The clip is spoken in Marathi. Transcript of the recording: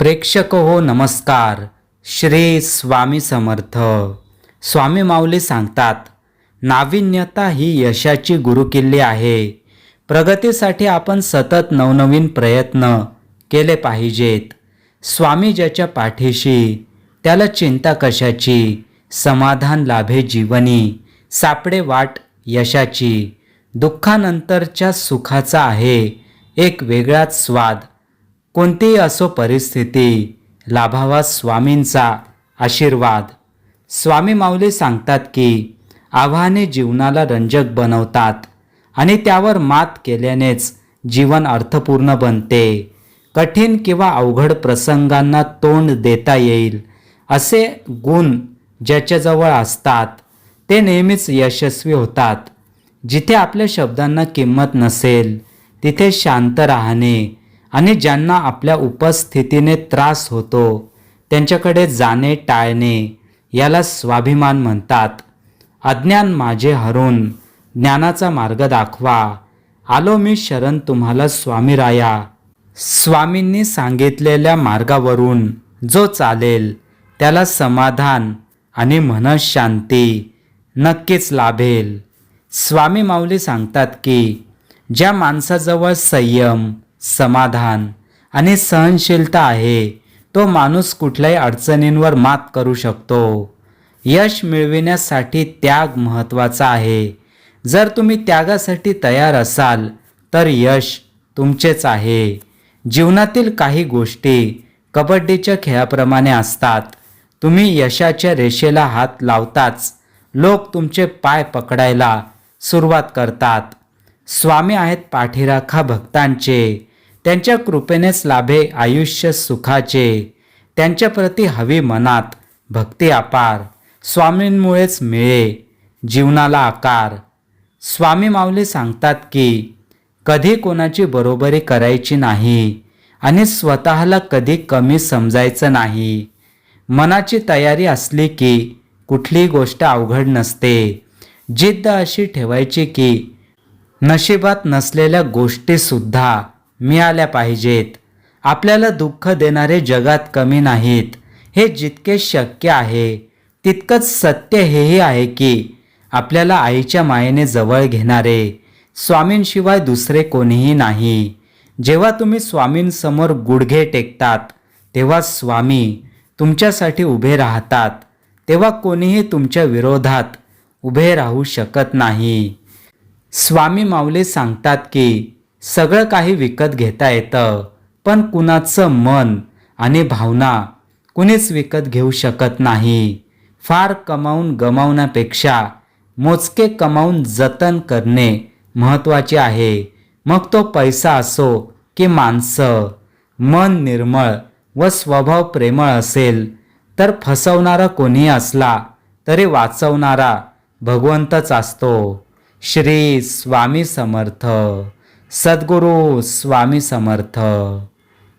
प्रेक्षक हो नमस्कार श्री स्वामी समर्थ. स्वामी माऊली सांगतात नाविन्यता ही यशाची गुरुकिल्ली आहे. प्रगतीसाठी आपण सतत नवनवीन प्रयत्न केले पाहिजेत. स्वामी ज्याच्या पाठीशी त्याला चिंता कशाची? समाधान लाभे जीवनी सापडे वाट यशाची. दुःखानंतरच्या सुखाचा आहे एक वेगळाच स्वाद. कोणतीही असो परिस्थिती लाभावा स्वामींचा आशीर्वाद. स्वामी माऊली सांगतात की आव्हाने जीवनाला रंजक बनवतात आणि त्यावर मात केल्यानेच जीवन अर्थपूर्ण बनते. कठीण किंवा अवघड प्रसंगांना तोंड देता येईल असे गुण ज्याच्याजवळ असतात ते नेहमीच यशस्वी होतात. जिथे आपल्या शब्दांना किंमत नसेल तिथे शांत राहणे आणि ज्यांना आपल्या उपस्थितीने त्रास होतो त्यांच्याकडे जाणे टाळणे याला स्वाभिमान म्हणतात. अज्ञान माझे हरून ज्ञानाचा मार्ग दाखवा. आलो मी शरण तुम्हाला स्वामीराया. स्वामींनी सांगितलेल्या मार्गावरून जो चालेल त्याला समाधान आणि मनशांती नक्कीच लाभेल. स्वामी माऊली सांगतात की ज्या माणसाजवळ संयम समाधान आणि सहनशीलता आहे. तो माणूस कुठल्याही अडचणींवर मात करू शकतो. यश मिळविण्यासाठी त्याग महत्त्वाचा आहे. जर तुम्ही त्यागासाठी तयार असाल तर यश तुमचेच आहे. जीवनातील काही गोष्टी कबड्डीच्या खेळाप्रमाणे असतात. तुम्ही यशाच्या रेषेला हात लावताच लोक तुमचे पाय पकडायला सुरुवात करतात. स्वामी आहेत पाठीराखा भक्तांचे. त्यांच्या कृपेनेच लाभे आयुष्य सुखाचे. त्यांच्याप्रती हवी मनात भक्ती अपार. स्वामींमुळेच मिळे जीवनाला आकार. स्वामी माऊली सांगतात की कधी कोणाची बरोबरी करायची नाही आणि स्वतःला कधी कमी समजायचं नाही. मनाची तयारी असली की कुठलीही गोष्ट अवघड नसते. जिद्द अशी ठेवायची की नशिबात नसलेल्या गोष्टीसुद्धा मिळाल्या पाहिजेत. आपल्याला दुःख देणारे जगात कमी नाहीत. हे जितके शक्य आहे तितकंच सत्य हेही आहे की आपल्याला आईच्या मायेने जवळ घेणारे स्वामींशिवाय दुसरे कोणीही नाही. जेव्हा तुम्ही स्वामींसमोर गुडघे टेकतात तेव्हा स्वामी तुमच्यासाठी उभे राहतात. तेव्हा कोणीही तुमच्या विरोधात उभे राहू शकत नाही. स्वामी माऊले सांगतात की सगळं काही विकत घेता येतं पण कुणाचं मन आणि भावना कुणीच विकत घेऊ शकत नाही. फार कमावून गमावण्यापेक्षा मोजके कमावून जतन करणे महत्त्वाचे आहे. मग तो पैसा असो की माणसं मन निर्मळ व स्वभाव प्रेमळ असेल तर फसवणारा कोणी असला तरी वाचवणारा भगवंतच असतो. श्री स्वामी समर्थ. सद्गुरू स्वामी समर्थ.